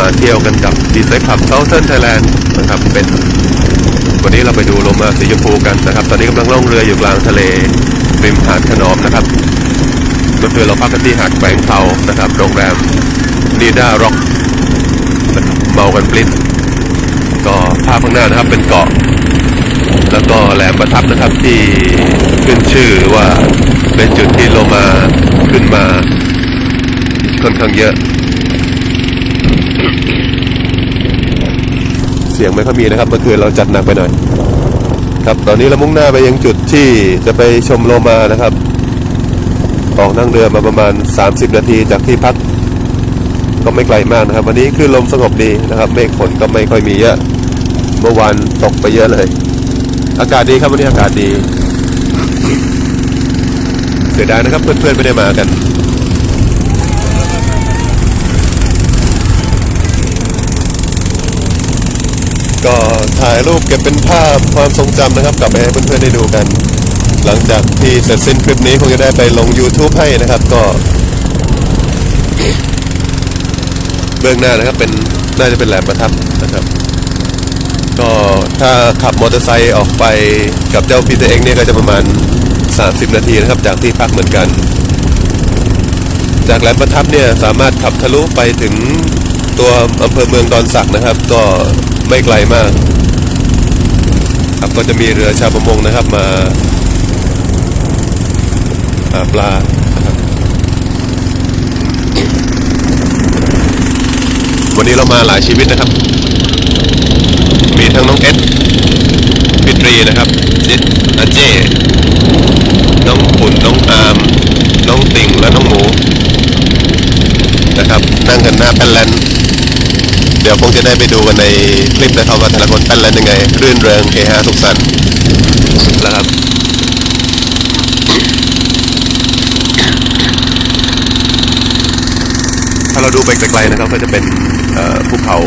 มาเที่ยวกันกับดีไซน์ขับเซาเทิร์นไทยแลนด์นะครับเป็นวันนี้เราไปดูลมาสีชมพูกันนะครับ ตอนนี้กำลังล่องเรืออยู่กลางทะเลริมหาดขนอมนะครับเมื่อคืนเราพักกันที่หาดแขวงเขานะครับโรงแรมนีด้าร็อกเมากันปลิ้นก็ภาพข้างหน้านะครับเป็นเกาะ แล้วก็แหลมประทับนะครับที่ขึ้นชื่อว่าเป็นจุดที่โลมาขึ้นมาค่อนข้างเยอะ เสียงไม่ค่อยมีนะครับเมื่อคืนเราจัดหนักไปหน่อยครับตอนนี้เรามุ่งหน้าไปยังจุดที่จะไปชมโลมานะครับ ออกนั่งเรือมาประมาณ 30 นาทีจากที่พักก็ไม่ไกลมากนะครับ วันนี้คือลมสงบดีนะครับเมฆฝนก็ไม่ค่อยมีเยอะ เมื่อวานตกไปเยอะเลย อากาศดีครับวันนี้อากาศดี เสียดายนะครับเพื่อนๆไม่ได้มากัน ก็ถ่ายรูปเก็บเป็นภาพความทรงจำนะครับ กลับไปให้เพื่อนๆได้ดูกัน หลังจากที่เสร็จสิ้นคลิปนี้คงจะได้ไปลง YouTube ให้นะครับก็ เบื้องหน้านะครับเป็นน่าจะเป็นแหลมประทับนะครับ ก็ถ้าขับมอเตอร์ไซค์ออกไปกับเจ้าพีเตเองเนี่ยก็จะประมาณ 30 นาทีนะครับ จากที่พักเหมือนกัน จากแหลมประทับเนี่ยสามารถขับทะลุไปถึงตัวอำเภอเมืองดอนสักนะครับ ก็ ไม่ไกลมาก ครับก็จะมีเรือชาวประมงนะครับมาหาปลาครับวันนี้เรามาหลายชีวิตนะครับ มีทั้งน้องเอสพิตรีนะครับจิตอาเจ น้องปุ่นน้องอาม น้องติ่งและน้องหมู นะครับ นั่งกันหน้าแป้นแลน เดี๋ยวคงจะได้ไปดูกันในคลิปนะครับว่าแต่ละคนแป้นแลนยังไง รื่นเริงเฮฮาสุขสันต์นะครับถ้าเราดูไปไกลๆนะครับ ก็จะเป็นภูเขา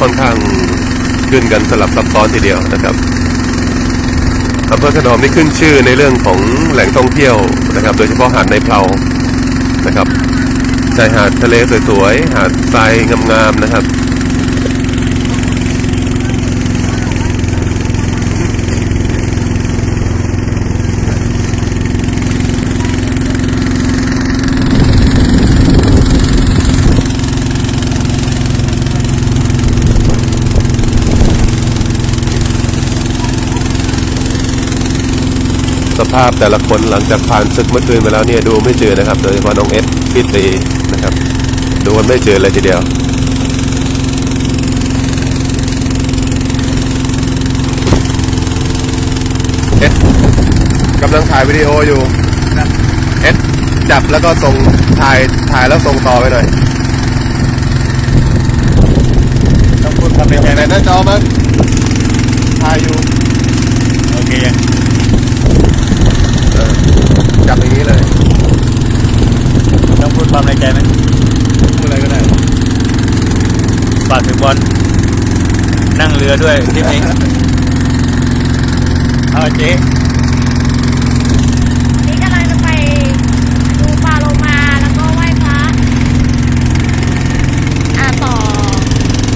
ค่อนข้างขึ้นกันสลับซับซ้อนทีเดียวนะครับอำเภอขนอมนี่ขึ้นชื่อในเรื่องของแหล่งท่องเที่ยวนะครับ โดยเฉพาะหาดในเพลานะครับชายหาดทะเลสวยๆ หาดทรายงามๆนะครับ สภาพแต่ละคนหลังจากผ่านศึกเมื่อคืนไปแล้วเนี่ยดูไม่เจอนะครับ โดยเฉพาะน้องเอสพิตรีนะครับ ดูมันไม่เจอเลยทีเดียวเอสกำลังถ่ายวิดีโออยู่เอสจับแล้วก็ส่งถ่ายถ่ายแล้วส่งต่อไปหน่อยต้องพูดความในใจไหนนะหน้าจอมั้งถ่ายอยู่โอเค เออจับอย่างนี้เลย ต้องพูด ความในใจไหมพูดอะไรก็ได้ฝากถึงบอลนั่งเรือด้วยทริปนี้เอาเจ๊ นี่กำลังจะไปดูปลาโลมาแล้วก็ไหว้พระอ่าต่อ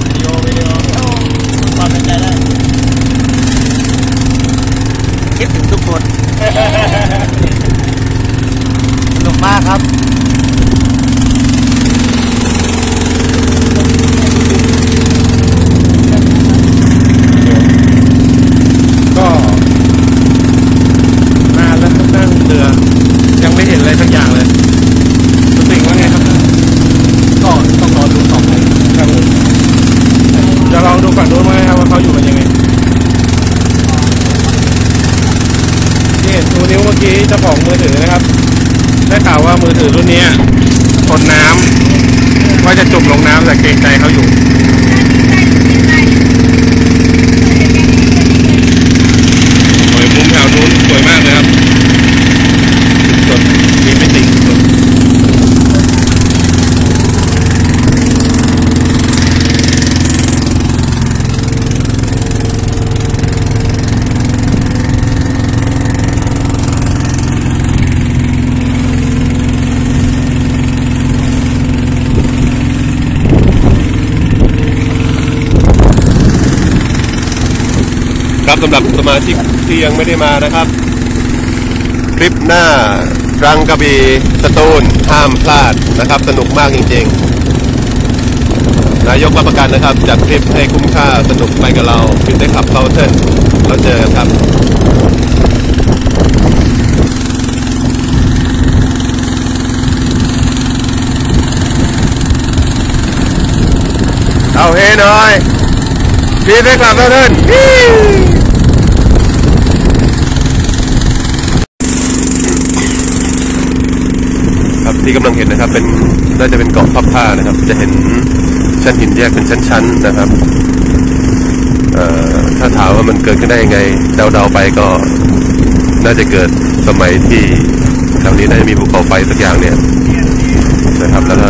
วิดีโอวิดีโอ โอ พูดความในใจได้คิดถึงทุกคนสนุกมากครับ ก็นานแล้วครับนั่งเรือ ยังไม่เห็นอะไรสักอย่างเลยรู้สึกว่าไงครับ ก็ต้องรอดูต่อไป ครับผมจะลองดูฝั่งนู้นไหมครับว่าเขาอยู่กันยังไงที่เห็นชูนิ้วเมื่อกี้เจ้าของมือถือนะครับ ได้ข่าวว่ามือถือรุ่นนี้ทนน้ำว่าจะจุ่มลงน้ำแต่เกรงใจเขาอยู่ สวยมุมแถวนู้นสวยมากเลยครับสดมีไม่ติดสด ค นะครับสำหรับสมาชิกที่ยังไม่ได้มานะครับ คลิปหน้ารังกระบี่สตูลห้ามพลาดนะครับ สนุกมากจริงๆ นายกรับประกันนะครับ จัดทริปให้คุ้มค่าสนุกไปกับเราฟิตได้ขับเซาเทิร์นเราเจอกันครับเอาเฮหน่อยฟิตได้ขับเซาเทิร์นครับ ที่กำลังเห็นนะครับ เป็นน่าจะเป็นเกาะพับผ้านะครับ จะเห็นชั้นหินแยกเป็นชั้นๆนะครับถ้าถามว่ามันเกิดขึ้นได้ยังไงเดาๆไปก็น่าจะเกิดสมัยที่แถวนี้น่าจะมีภูเขาไฟสักอย่างเนี่ยนะครับแล้วก็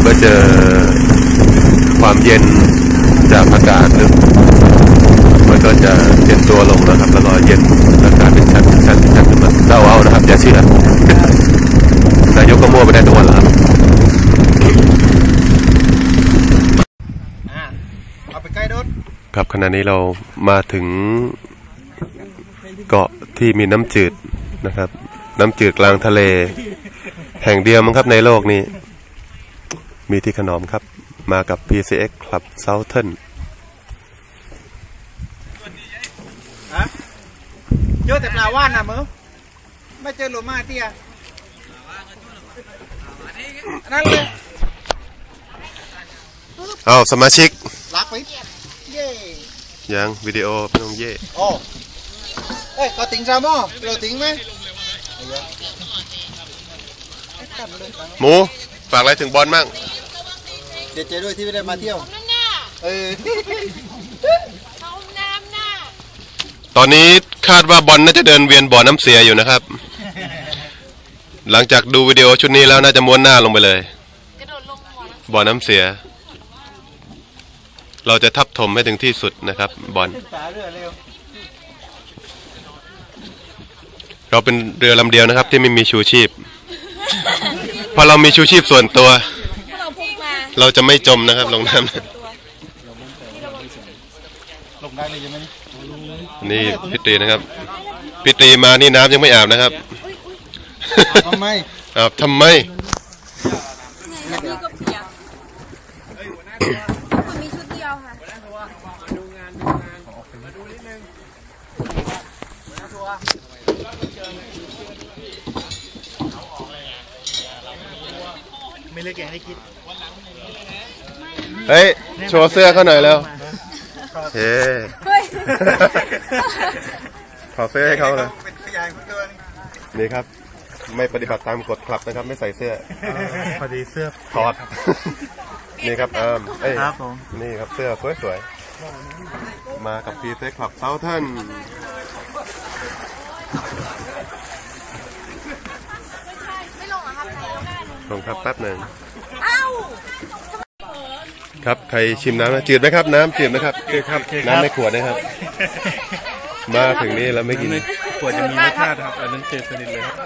เมื่อเจอความเย็นจากอากาศหรือมันก็จะเย็นตัวลงนะครับ แล้วก็เย็นอากาศเป็นชั้นชั้นเป็นชั้นขึ้นมาเดาเอานะครับอย่าเชื่อ นายกก็มั่วไปได้ทุกวันแล้วครับเอาไปใกล้รถครับขณะนี้เรามาถึงเกาะที่มีน้ำจืดนะครับ น้ำจืดกลางทะเล แห่งเดียวมั้งครับในโลกนี้ มีที่ขนอมครับ มากับ PCX Club Southern เจอแต่ปลาว่านนะมึงไม่เจอโลมาเตี้ย นั่นเลยเอาสมาชิกลักไปเย่ยังวิดีโอพี่น้องเย่โอ้เอ้ยเขาติงซาโม่เราติงไหมหมูฝากอะไรถึงบอลมั่งเดี๋ยวเจด้วยที่ไม่ได้มาเที่ยวนั่นน่ะเออเขาน้ำน่ะตอนนี้คาดว่าบอลน่าจะเดินเวียนบ่อน้ำเสียอยู่นะครับ หลังจากดูวิดีโอชุดนี้แล้วน่าจะม้วนหน้าลงไปเลยกระโดดลงหัวนะบ่อน้ำเสีย เราจะทับถมให้ถึงที่สุดนะครับ บอลตาเรือเร็วเราเป็นเรือลำเดียวนะครับ ที่ไม่มีชูชีพเพราะเรามีชูชีพส่วนตัวถ้าเราพุ่งมาเราจะไม่จมนะครับลงน้ำลงได้เลยใช่ไหมนี่พี่ตรีนะครับพี่ตรีมานี่น้ำยังไม่อาบนะครับ ทำไมอาบทำไมเนี่ยพี่ก็เปียกมันมีชุดเดียวค่ะไม่เลือกแกงให้คิดเฮ้ย โชว์เสื้อเขาหน่อยแล้วเฮ้เฮ้ยขอเสื้อให้เขาเลยเป็นขยายของตัวนี่นี่ครับ ไม่ปฏิบัติตามกฎคลับนะครับ ไม่ใส่เสื้อพอดีเสื้อถอด นี่ครับเอิมเอ้ยครับผมนี่ครับเสื้อสวยๆ มากับพีเซ็กคลับเซาเทิร์นไม่ลงเหรอครับไหนลงได้เลยลงครับแป๊บหนึ่งเอ้าครับใครชิมน้ำนะจืดไหมครับ น้ำจืดไหมครับจืดครับน้ำในขวดนะครับ มาถึงนี่แล้วไม่กิน ขวดจะมีรสชาติครับ อันนั้นจืดสนิทเลยครับ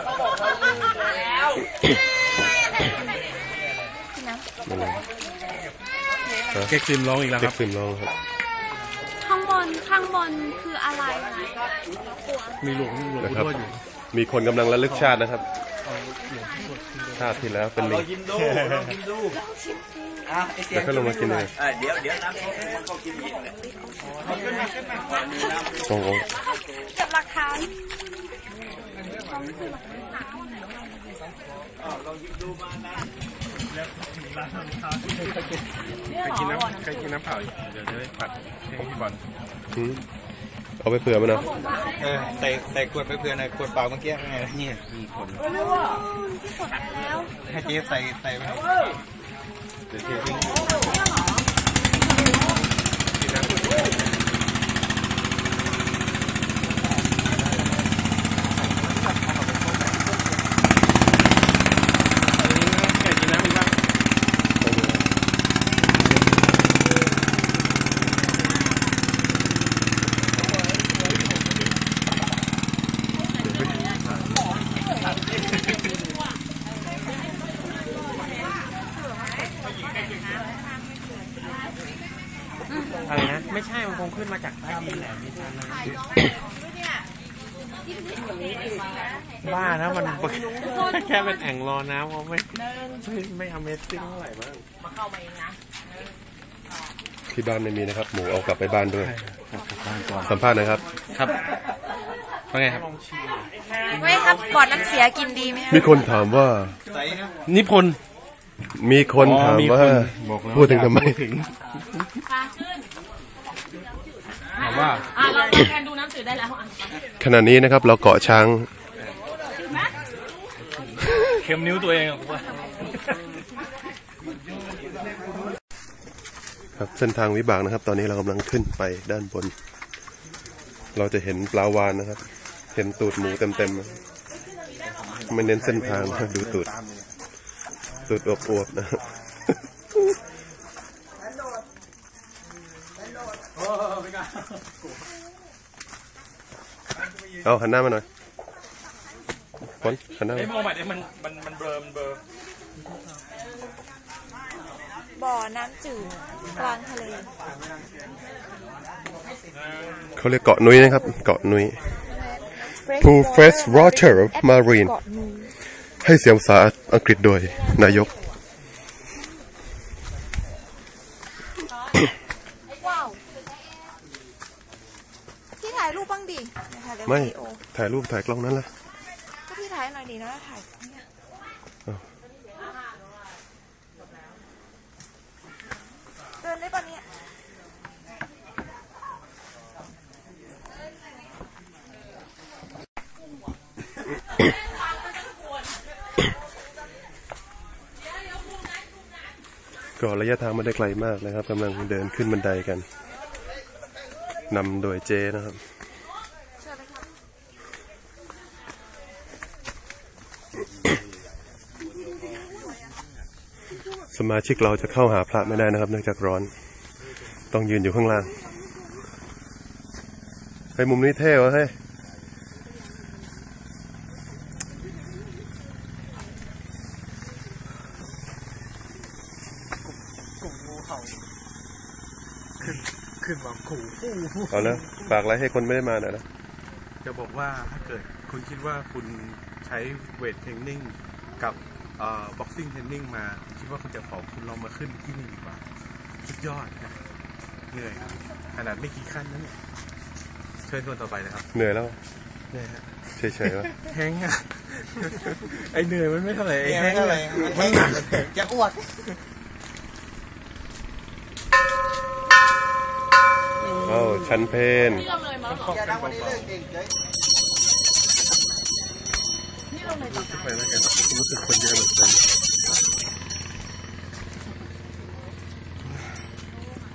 แกครีมร้องอีกแล้วคเก็รับบฟิล์มลองครับ ข้างบนข้างบนคืออะไรนะมีหลวงหลวงนะปู่ครับทวดอยู่มีคนกำลังระลึกชาตินะครับ ชาติที่แล้วเป็นลิงกินดูลองกินดูอะไอเสียแล้วก็ลงมากินเลยเดี๋ยวเดี๋ยวน้ำมันก็กินอีกโอ้โหเก็บหลักฐาน ใครกินน้ำใครกินน้ำเปล่าอีกเดี๋ยวจะได้ปัดให้พี่บอลอืมเอาไปเผื่อมันนะเออใส่ใส่ขวดไปเพื่อนขวดเปล่าเมื่อกี้ไงนี่มีคนแล้วให้เจ๊ใส่ใส่ไปเดี๋ยวเจ๊ทิ้ง ใครกินน้ำอีกบ้าง เงขึ้นมาจากใต้ดินแหละมีทางนะถ่ายน้องด้วยเนี่ยที่เห็นแบบนี้เองนะบ้านะมันแค่เป็นแอ่งรอน้ำเขาไม่ไม่ไม่ Amazing เท่าไหร่บ้างมาเข้ามาเองนะที่บ้านไม่มีนะครับ หมูเอากลับไปบ้านด้วยกลับบ้านก่อนสัมภาษณ์หนะครับ ครับว่าไงครับไม่ครับบ่อน้ำเสียกินดีไหมมีคนถามว่า นิพนธ์ มีคนถามว่าบอกแล้วพูดถึงทำไมถามว่า อะเราแทนดูน้ำจืดได้แล้วอะขณะนี้นะครับเราเกาะช้าง เข็มนิ้วตัวเองอะผมว่าครับเส้นทางวิบากนะครับ ตอนนี้เรากำลังขึ้นไปด้านบน เราจะเห็นปลาวานนะครับ เห็นตูดหมูเต็มๆไม่เน้นเส้นทางนะดูตูดตูดอวบๆนะครับ เอาหันหน้ามาหน่อยพนหันหน้าไอ้มาโมใหม่เนี่ยมันมันมันเบลอมันเบลอบ่อน้ำจืดกลางทะเล เขาเรียกเกาะนุ้ยนะครับ เกาะนุ้ย Pool Fresh Water Marine เกาะนูให้เสียงภาษาอังกฤษโดยนายก ว้าวพี่ถ่ายรูปบ้างดิถ่ายเร็ว ไม่วิดีโอถ่ายรูปถ่ายกล้องนั้นแหละก็พี่ถ่ายหน่อยดีนะถ่ายเนี่ยเอาเดินได้ปะเนี่ยก็ระยะทางไม่ได้ไกลมากนะครับกำลังเดินขึ้นบันไดกันนำโดยเจนะครับ เชิญเลยครับ สมาชิกเราจะเข้าหาพระไม่ได้นะครับ เนื่องจากร้อน ต้องยืนอยู่ข้างล่างไปมุมนี้เท่วะเฮ้ยขึ้นมาขู่ฟู่ฟู่เอานะฝากอะไรให้คนไม่ได้มาหน่อยนะ จะบอกว่าถ้าเกิดคุณคิดว่าคุณใช้เวทเทรนนิ่งกับ บ็อกซิ่งเทรนนิ่งมาผมคิดว่าคุณจะผอมคุณลองมาขึ้นที่นี่ดีกว่าสุดยอดนะเหนื่อยครับขนาดไม่กี่ขั้นนั้นเนี่ยเชิญคนต่อไปนะครับ เหนื่อยแล้วเหนื่อยฮะเฉยๆวะแห้งอะไอเหนื่อยมันไม่เท่าไหร่ไอไม่แห้งเท่าไหร่มันหนักจะอ้วกเอ้าชันเพนอย่าดังวันนี้เลิกเองเฉยไปแล้วกัน รู้สึกคนเยอะเหมือนกัน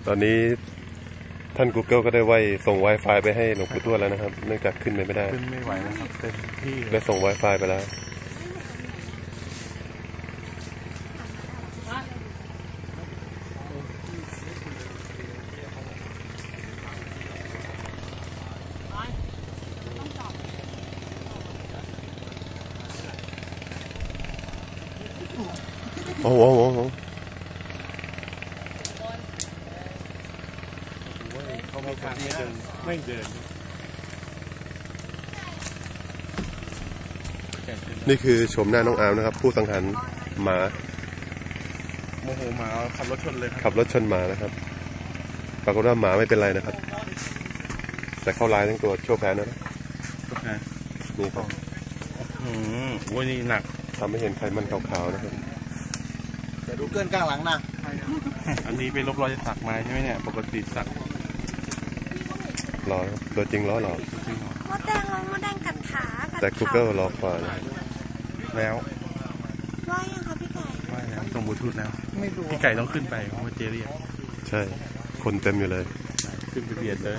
ตอนนี้ท่าน Google ก็ได้ไว้ส่ง Wi-Fi ไปให้หลวงปู่ทวดแล้วนะครับ เนื่องจากขึ้นไปไม่ได้ ขึ้นไม่ไหวแล้วครับเต็มที่เลได้ยส่ง Wi-Fi ไปแล้ว โอ้โหโอ้โหโอ้โหเขาไม่ทางไม่เดินไม่เดิน นี่คือชมหน้าน้องอาร์มนะครับ ผู้สังหารหมาโมโหหมาขับรถชนเลยครับขับรถชนหมานะครับปรากฏว่าหมาไม่เป็นไรนะครับ แต่เข้าร้ายทั้งตัวโชว์แพ้นะนี่ครับอืมโอ้ยนี่หนัก ทำให้เห็นไขมันขาวๆนะครับจะดูเกินข้างหลังนะ อันนี้ไปลบรอยสักมาใช่ไหมเนี่ย ปกติสักรอนะครับตัวจริงล้อหลอกมดแดงเรามดแดงกัดขากัดแต่ Google หลอกกว่านะแล้วว่ายังคะพี่ไก่ไม่แล้วส่งบลูทูธแล้วไม่รู้พี่ไก่ต้องขึ้นไปเพราะว่าเจเรียกใช่ คนเต็มอยู่เลย ขึ้นไปเบียดเลย